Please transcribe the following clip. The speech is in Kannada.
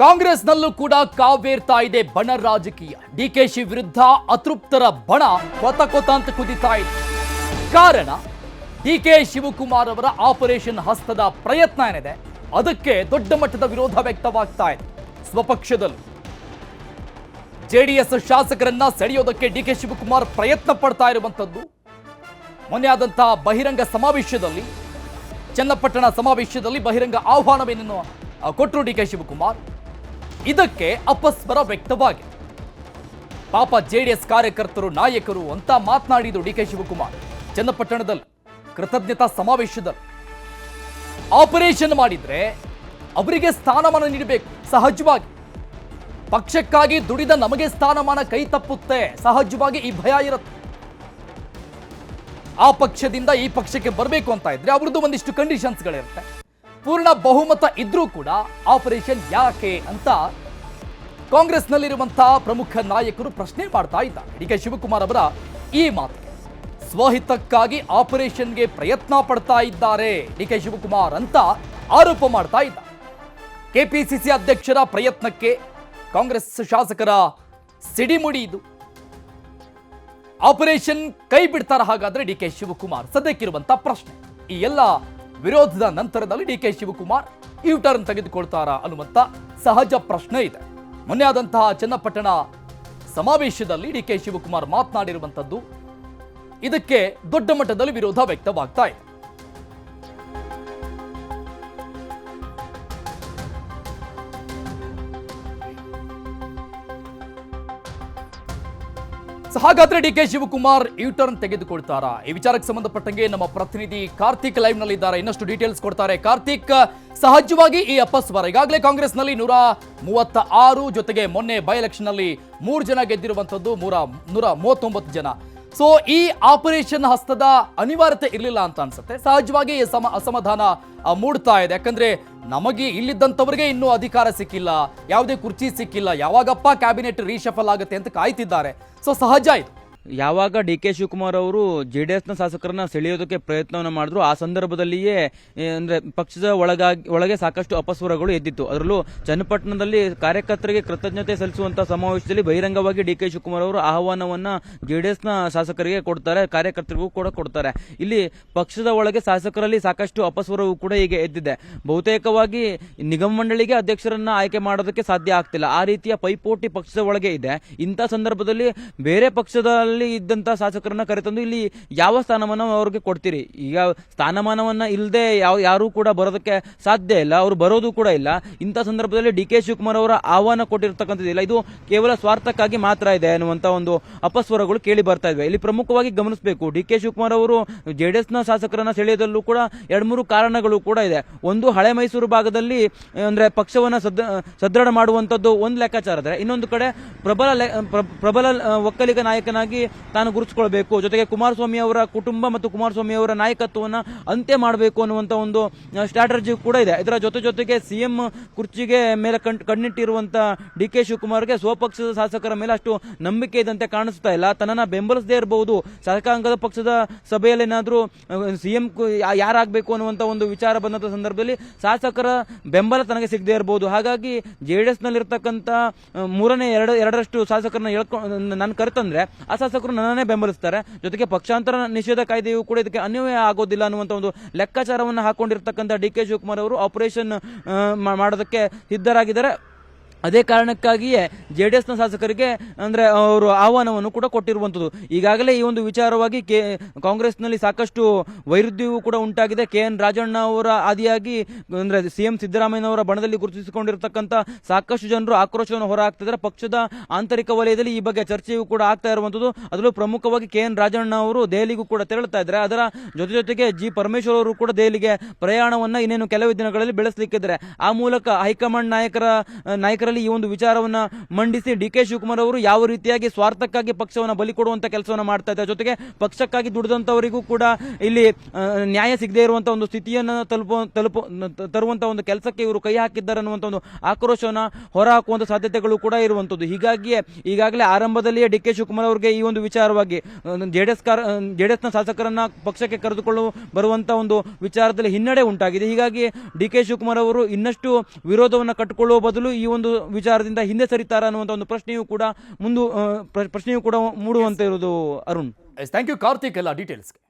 ಕಾಂಗ್ರೆಸ್ನಲ್ಲೂ ಕೂಡ ಕಾವೇರ್ತಾ ಇದೆ ಬಣ ರಾಜಕೀಯ. ಡಿಕೆಶಿ ವಿರುದ್ಧ ಅತೃಪ್ತರ ಬಣ ಕೊತ ಕೊತ ಅಂತ ಕುದಿತಾ ಇದೆ. ಕಾರಣ ಡಿಕೆ ಶಿವಕುಮಾರ್ ಅವರ ಆಪರೇಷನ್ ಹಸ್ತದ ಪ್ರಯತ್ನ ಏನಿದೆ? ಅದಕ್ಕೆ ದೊಡ್ಡ ಮಟ್ಟದ ವಿರೋಧ ವ್ಯಕ್ತವಾಗ್ತಾ ಇದೆ. ಸ್ವಪಕ್ಷದಲ್ಲೂ. ಜೆಡಿಎಸ್ ಶಾಸಕರನ್ನ ಸೆಳೆಯೋದಕ್ಕೆ ಡಿಕೆ ಶಿವಕುಮಾರ್ ಪ್ರಯತ್ನ ಪಡ್ತಾ ಇರುವಂಥದ್ದು. ಮೊನ್ನೆ ಆದಂತಹ ಬಹಿರಂಗ ಸಮಾವೇಶದಲ್ಲಿ, ಚನ್ನಪಟ್ಟಣ ಸಮಾವೇಶದಲ್ಲಿ ಬಹಿರಂಗ ಆಹ್ವಾನವೇನನ್ನು ಕೊಟ್ಟರು ಡಿ ಕೆ ಶಿವಕುಮಾರ್? ಇದಕ್ಕೆ ಅಪಸ್ವರ ವ್ಯಕ್ತವಾಗಿದೆ. ಪಾಪ ಜೆಡಿಎಸ್ ಕಾರ್ಯಕರ್ತರು, ನಾಯಕರು ಅಂತ ಮಾತನಾಡಿದ್ದು ಡಿ ಕೆ ಶಿವಕುಮಾರ್. ಚನ್ನಪಟ್ಟಣದಲ್ಲಿ ಕೃತಜ್ಞತಾ ಸಮಾವೇಶದಲ್ಲಿ. ಆಪರೇಷನ್ ಮಾಡಿದ್ರೆ ಅವರಿಗೆ ಸ್ಥಾನಮಾನ ನೀಡಬೇಕು, ಸಹಜವಾಗಿ. ಪಕ್ಷಕ್ಕಾಗಿ ದುಡಿದ ನಮಗೆ ಸ್ಥಾನಮಾನ ಕೈ ತಪ್ಪುತ್ತೆ, ಸಹಜವಾಗಿ ಈ ಭಯ ಇರುತ್ತೆ. ಆ ಪಕ್ಷದಿಂದ ಈ ಪಕ್ಷಕ್ಕೆ ಬರಬೇಕು ಅಂತ ಇದ್ರೆ ಅವ್ರದ್ದು ಒಂದಿಷ್ಟು ಕಂಡೀಷನ್ಸ್ಗಳಿರುತ್ತೆ ಪೂರ್ಣ ಬಹುಮತ ಇದ್ರೂ ಕೂಡ ಆಪರೇಷನ್ ಯಾಕೆ ಅಂತ ಕಾಂಗ್ರೆಸ್ನಲ್ಲಿರುವಂತಹ ಪ್ರಮುಖ ನಾಯಕರು ಪ್ರಶ್ನೆ ಮಾಡ್ತಾ ಇದ್ದಾರೆ. ಡಿ ಕೆ ಶಿವಕುಮಾರ್ ಅವರ ಈ ಮಾತು, ಸ್ವಹಿತಕ್ಕಾಗಿ ಆಪರೇಷನ್ಗೆ ಪ್ರಯತ್ನ ಪಡ್ತಾ ಇದ್ದಾರೆ ಡಿ ಕೆ ಶಿವಕುಮಾರ್ ಅಂತ ಆರೋಪ ಮಾಡ್ತಾ ಇದ್ದಾರೆ. ಕೆಪಿಸಿಸಿ ಅಧ್ಯಕ್ಷರ ಪ್ರಯತ್ನಕ್ಕೆ ಕಾಂಗ್ರೆಸ್ ಶಾಸಕರ ಸಿಡಿಮುಡಿ ಇದು. ಆಪರೇಷನ್ ಕೈ ಬಿಡ್ತಾರ ಹಾಗಾದ್ರೆ ಡಿ ಕೆ ಶಿವಕುಮಾರ್ ಸದ್ಯಕ್ಕಿರುವಂತಹ ಪ್ರಶ್ನೆ. ಈ ಎಲ್ಲ ವಿರೋಧದ ನಂತರದಲ್ಲಿ D K Shivakumar U turn ತೆಗೆದುಕೊಳ್ತಾರಾ ಅನ್ನುವಂತ ಸಹಜ ಪ್ರಶ್ನೆ ಇದೆ. ಮೊನ್ನೆ ಆದಂತಹ ಚನ್ನಪಟ್ಟಣ ಸಮಾವೇಶದಲ್ಲಿ ಡಿ ಕೆ ಶಿವಕುಮಾರ್ ಮಾತನಾಡಿರುವಂತದ್ದು ಇದಕ್ಕೆ ದೊಡ್ಡ ಮಟ್ಟದಲ್ಲಿ ವಿರೋಧ ವ್ಯಕ್ತವಾಗ್ತಾ ಇದೆ. ಸೊ ಹಾಗಾದ್ರೆ D K Shivakumar U turn ತೆಗೆದುಕೊಳ್ತಾರಾ? ಈ ವಿಚಾರಕ್ಕೆ ಸಂಬಂಧಪಟ್ಟಂಗೆ ನಮ್ಮ ಪ್ರತಿನಿಧಿ ಕಾರ್ತಿಕ್ ಲೈವ್ನಲ್ಲಿ ಇದ್ದಾರೆ ಇನ್ನಷ್ಟು ಡೀಟೇಲ್ಸ್ ಕೊಡ್ತಾರೆ. ಕಾರ್ತಿಕ್, ಸಹಜವಾಗಿ ಈ ಅಪಸ್ವರ. ಈಗಾಗಲೇ ಕಾಂಗ್ರೆಸ್ನಲ್ಲಿ ನೂರ ಮೂವತ್ತ ಆರು ಜೊತೆಗೆ ಮೊನ್ನೆ ಬೈ ಎಲೆಕ್ಷನ್ನಲ್ಲಿ ಮೂರು ಜನ ಗೆದ್ದಿರುವಂತದ್ದು ನೂರ ನೂರ ಮೂವತ್ತೊಂಬತ್ತು ಜನ. ಸೊ ಈ ಆಪರೇಷನ್ ಹಸ್ತದ ಅನಿವಾರ್ಯತೆ ಇರಲಿಲ್ಲ ಅಂತ ಅನ್ಸುತ್ತೆ. ಸಹಜವಾಗಿ ಈ ಸಮ ಅಸಮಾಧಾನ ಮೂಡ್ತಾ ಇದೆ. ಯಾಕಂದ್ರೆ ನಮಗೆ ಇಲ್ಲಿದ್ದಂಥವ್ರಿಗೆ ಇನ್ನೂ ಅಧಿಕಾರ ಸಿಕ್ಕಿಲ್ಲ, ಯಾವುದೇ ಕುರ್ಚಿ ಸಿಕ್ಕಿಲ್ಲ. ಯಾವಾಗಪ್ಪ ಕ್ಯಾಬಿನೆಟ್ ರೀಶಫಲ್ ಆಗುತ್ತೆ ಅಂತ ಕಾಯ್ತಿದ್ದಾರೆ. ಸೊ ಸಹಜ ಇದು. ಯಾವಾಗ ಡಿ ಕೆ ಶಿವಕುಮಾರ್ ಅವರು ಜೆ ಡಿ ಎಸ್ನ ಶಾಸಕರನ್ನ ಸೆಳೆಯೋದಕ್ಕೆ ಪ್ರಯತ್ನವನ್ನು ಮಾಡಿದ್ರು, ಆ ಸಂದರ್ಭದಲ್ಲಿಯೇ ಅಂದ್ರೆ ಪಕ್ಷದ ಒಳಗಾಗಿ, ಒಳಗೆ ಸಾಕಷ್ಟು ಅಪಸ್ವರಗಳು ಎದ್ದಿತ್ತು. ಅದರಲ್ಲೂ ಚನ್ನಪಟ್ಟಣದಲ್ಲಿ ಕಾರ್ಯಕರ್ತರಿಗೆ ಕೃತಜ್ಞತೆ ಸಲ್ಲಿಸುವಂತಹ ಸಮಾವೇಶದಲ್ಲಿ ಬಹಿರಂಗವಾಗಿ ಡಿ ಕೆ ಶಿವಕುಮಾರ್ ಅವರು ಆಹ್ವಾನವನ್ನ ಜೆ ಡಿ ಎಸ್ನ ಶಾಸಕರಿಗೆ ಕೊಡ್ತಾರೆ, ಕಾರ್ಯಕರ್ತರಿಗೂ ಕೂಡ ಕೊಡ್ತಾರೆ. ಇಲ್ಲಿ ಪಕ್ಷದ ಒಳಗೆ ಶಾಸಕರಲ್ಲಿ ಸಾಕಷ್ಟು ಅಪಸ್ವರವು ಕೂಡ ಈಗ ಎದ್ದಿದೆ. ಬಹುತೇಕವಾಗಿ ನಿಗಮ ಮಂಡಳಿಗೆ ಅಧ್ಯಕ್ಷರನ್ನ ಆಯ್ಕೆ ಮಾಡೋದಕ್ಕೆ ಸಾಧ್ಯ ಆಗ್ತಿಲ್ಲ. ಆ ರೀತಿಯ ಪೈಪೋಟಿ ಪಕ್ಷದ ಒಳಗೆ ಇದೆ. ಇಂಥ ಸಂದರ್ಭದಲ್ಲಿ ಬೇರೆ ಪಕ್ಷದಲ್ಲಿ ಇದ್ದಂತ ಶಾಸಕರನ್ನ ಕರೆತಂದು ಇಲ್ಲಿ ಯಾವ ಸ್ಥಾನಮಾನ ಅವ್ರಿಗೆ ಕೊಡ್ತೀರಿ? ಈಗ ಸ್ಥಾನಮಾನವನ್ನ ಇಲ್ಲದೆ ಯಾವ, ಯಾರೂ ಕೂಡ ಬರೋದಕ್ಕೆ ಸಾಧ್ಯ ಇಲ್ಲ, ಅವರು ಬರೋದು ಕೂಡ ಇಲ್ಲ. ಇಂಥ ಸಂದರ್ಭದಲ್ಲಿ ಡಿ ಕೆ ಶಿವಕುಮಾರ್ ಅವರ ಆಹ್ವಾನ ಕೊಟ್ಟಿರ್ತಕ್ಕಂಥದ್ದಿಲ್ಲ ಇದು ಕೇವಲ ಸ್ವಾರ್ಥಕ್ಕಾಗಿ ಮಾತ್ರ ಇದೆ ಅನ್ನುವಂತ ಒಂದು ಅಪಸ್ವರಗಳು ಕೇಳಿ ಬರ್ತಾ ಇವೆ ಇಲ್ಲಿ ಪ್ರಮುಖವಾಗಿ ಗಮನಿಸಬೇಕು, ಡಿ ಕೆ ಶಿವಕುಮಾರ್ ಅವರು ಜೆಡಿಎಸ್ನ ಶಾಸಕರನ್ನ ಸೆಳೆಯದಲ್ಲೂ ಕೂಡ ಎರಡು, ಮೂರು ಕಾರಣಗಳು ಕೂಡ ಇದೆ. ಒಂದು, ಹಳೆ ಮೈಸೂರು ಭಾಗದಲ್ಲಿ, ಅಂದ್ರೆ ಪಕ್ಷವನ್ನ ಸದ್ ಸದೃಢ ಮಾಡುವಂತದ್ದು ಒಂದು ಲೆಕ್ಕಾಚಾರ. ಇದೆ ಇನ್ನೊಂದು ಕಡೆ ಪ್ರಬಲ ಪ್ರಬಲ, ಒಕ್ಕಲಿಗ ನಾಯಕನಾಗಿ ತಾನು ಗುರುತಿಸಿಕೊಳ್ಬೇಕು. ಜೊತೆಗೆ ಕುಮಾರಸ್ವಾಮಿ ಅವರ ಕುಟುಂಬ ಮತ್ತು ಕುಮಾರಸ್ವಾಮಿ ಅವರ ನಾಯಕತ್ವವನ್ನು ಅಂತ್ಯ ಮಾಡಬೇಕು ಅನ್ನುವಂತ ಒಂದು ಸ್ಟ್ರಾಟಜಿ ಕೂಡ ಇದೆ. ಇದರ ಜೊತೆ ಜೊತೆಗೆ ಸಿಎಂ ಕುರ್ಚಿಗೆ ಮೇಲೆ ಕಣ್- ಕಣ್ಣಿಟ್ಟಿರುವಂತ ಡಿ ಕೆ ಶಿವಕುಮಾರ್ಗೆ ಸ್ವಪಕ್ಷದ ಶಾಸಕರ ಮೇಲೆ ಅಷ್ಟು ನಂಬಿಕೆ ಇದ್ದಂತೆ ಕಾಣಿಸ್ತಾ ಇಲ್ಲ. ತನ್ನ ಬೆಂಬಲಿಸದೇ ಇರಬಹುದು. ಶಾಸಕಾಂಗದ ಪಕ್ಷದ ಸಭೆಯಲ್ಲಿ ಏನಾದರೂ ಸಿಎಂ ಯಾರಾಗಬೇಕು ಅನ್ನುವಂತ ಒಂದು ವಿಚಾರ ಬಂದಂತ ಸಂದರ್ಭದಲ್ಲಿ ಶಾಸಕರ ಬೆಂಬಲ ತನಗೆ ಸಿಗದೇ ಇರಬಹುದು. ಹಾಗಾಗಿ ಜೆಡಿಎಸ್ ನಲ್ಲಿರ್ತಕ್ಕಂಥ ಎಸ್ನಲ್ಲಿರ್ತಕ್ಕಂಥ ಮೂರನೇ ಎರಡು, ಎರಡರಷ್ಟು ಶಾಸಕರನ್ನ ಹೇಳ್ಕೊ ನಾನು ಕರೆತಂದ್ರೆ ಆ ಶಾಸಕರು ನನ್ನನ್ನೇ ಬೆಂಬಲಿಸ್ತಾರೆ. ಜೊತೆಗೆ ಪಕ್ಷಾಂತರ ನಿಷೇಧ ಕಾಯ್ದೆಯು ಕೂಡ ಇದಕ್ಕೆ ಅನ್ವಯ ಆಗೋದಿಲ್ಲ ಅನ್ನುವಂತ ಒಂದು ಲೆಕ್ಕಾಚಾರವನ್ನು ಹಾಕೊಂಡಿರ್ತಕ್ಕಂಥ ಡಿ ಕೆ ಶಿವಕುಮಾರ್ ಅವರು ಆಪರೇಷನ್ ಮಾಡೋದಕ್ಕೆ ಸಿದ್ಧರಾಗಿದ್ದಾರೆ. ಅದೇ ಕಾರಣಕ್ಕಾಗಿಯೇ ಜೆ ಡಿ ಎಸ್ನ ಶಾಸಕರಿಗೆ, ಅಂದರೆ ಅವರು ಆಹ್ವಾನವನ್ನು ಕೂಡ ಕೊಟ್ಟಿರುವಂಥದ್ದು. ಈಗಾಗಲೇ ಈ ಒಂದು ವಿಚಾರವಾಗಿ ಕೆ, ಕಾಂಗ್ರೆಸ್ನಲ್ಲಿ ಸಾಕಷ್ಟು ವೈರುಧ್ಯವೂ ಕೂಡ ಉಂಟಾಗಿದೆ. ಕೆ ಎನ್ ರಾಜಣ್ಣ ಅವರ ಆದಿಯಾಗಿ ಸಿ ಎಂ ಸಿದ್ದರಾಮಯ್ಯನವರ ಬಣದಲ್ಲಿ ಗುರುತಿಸಿಕೊಂಡಿರತಕ್ಕಂಥ ಸಾಕಷ್ಟು ಜನರು ಆಕ್ರೋಶವನ್ನು ಹೊರಹಾಕ್ತಿದ್ದಾರೆ. ಪಕ್ಷದ ಆಂತರಿಕ ವಲಯದಲ್ಲಿ ಈ ಬಗ್ಗೆ ಚರ್ಚೆಯೂ ಕೂಡ ಆಗ್ತಾ ಇರುವಂಥದ್ದು. ಅದರಲ್ಲೂ ಪ್ರಮುಖವಾಗಿ ಕೆ ಎನ್ ರಾಜಣ್ಣ ಅವರು ದೆಹಲಿಗೂ ಕೂಡ ತೆರಳುತ್ತಾ ಇದ್ದಾರೆ. ಅದರ ಜೊತೆ ಜೊತೆಗೆ ಜಿ ಪರಮೇಶ್ವರ್ ಅವರು ಕೂಡ ದೆಹಲಿಗೆ ಪ್ರಯಾಣವನ್ನು ಇನ್ನೇನು ಕೆಲವೇ ದಿನಗಳಲ್ಲಿ ಬೆಳೆಸಲಿಕ್ಕಿದ್ದಾರೆ. ಆ ಮೂಲಕ ಹೈಕಮಾಂಡ್ ನಾಯಕರ ನಾಯಕರಲ್ಲಿ ಕಾರ್ಯಕರ್ತರಲ್ಲಿ ಈ ಒಂದು ವಿಚಾರವನ್ನ ಮಂಡಿಸಿ ಡಿ ಕೆ ಶಿವಕುಮಾರ್ ಅವರು ಯಾವ ರೀತಿಯಾಗಿ ಸ್ವಾರ್ಥಕ್ಕಾಗಿ ಪಕ್ಷವನ್ನು ಬಲಿ ಕೊಡುವಂತ ಕೆಲಸವನ್ನು ಮಾಡ್ತಾ ಇದ್ದಾರೆ. ಜೊತೆಗೆ ಪಕ್ಷಕ್ಕಾಗಿ ದುಡಿದಂತವರಿಗೂ ಕೂಡ ಇಲ್ಲಿ ನ್ಯಾಯ ಸಿಗದೇ ಇರುವಂತ ಒಂದು ಸ್ಥಿತಿಯನ್ನು ತಲುಪು ತಲುಪು, ತರುವಂತ ಒಂದು ಕೆಲಸಕ್ಕೆ ಇವರು ಕೈ ಹಾಕಿದ್ದಾರೆ ಅನ್ನುವಂಥ ಒಂದು ಆಕ್ರೋಶವನ್ನ ಹೊರಹಾಕುವಂತ ಸಾಧ್ಯತೆಗಳು ಕೂಡ ಇರುವಂತದ್ದು. ಹೀಗಾಗಿಯೇ ಈಗಾಗಲೇ ಆರಂಭದಲ್ಲಿಯೇ ಡಿ ಕೆ ಶಿವಕುಮಾರ್ ಅವರಿಗೆ ಈ ಒಂದು ವಿಚಾರವಾಗಿ ಜೆಡಿಎಸ್ ಜೆಡಿಎಸ್ನ ಶಾಸಕರನ್ನ ಪಕ್ಷಕ್ಕೆ ಕರೆದುಕೊಳ್ಳು, ಬರುವಂತ ಒಂದು ವಿಚಾರದಲ್ಲಿ ಹಿನ್ನಡೆ ಉಂಟಾಗಿದೆ. ಹೀಗಾಗಿ ಡಿ ಕೆ ಶಿವಕುಮಾರ್ ಅವರು ಇನ್ನಷ್ಟು ವಿರೋಧವನ್ನು ಕಟ್ಟಿಕೊಳ್ಳುವ ಬದಲು ಈ ಒಂದು ವಿಚಾರದಿಂದ ಹಿಂದೆ ಸರಿತಾರ ಅನ್ನುವಂತ ಒಂದು ಪ್ರಶ್ನೆಯೂ ಕೂಡ ಮುಂದು ಪ್ರಶ್ನೆಯೂ ಕೂಡ ಮೂಡುವಂತ ಇರೋದು ಅರುಣ್. ಥ್ಯಾಂಕ್ ಯು ಕಾರ್ತಿಕ್, ಎಲ್ಲ ಡೀಟೇಲ್ಸ್ಗೆ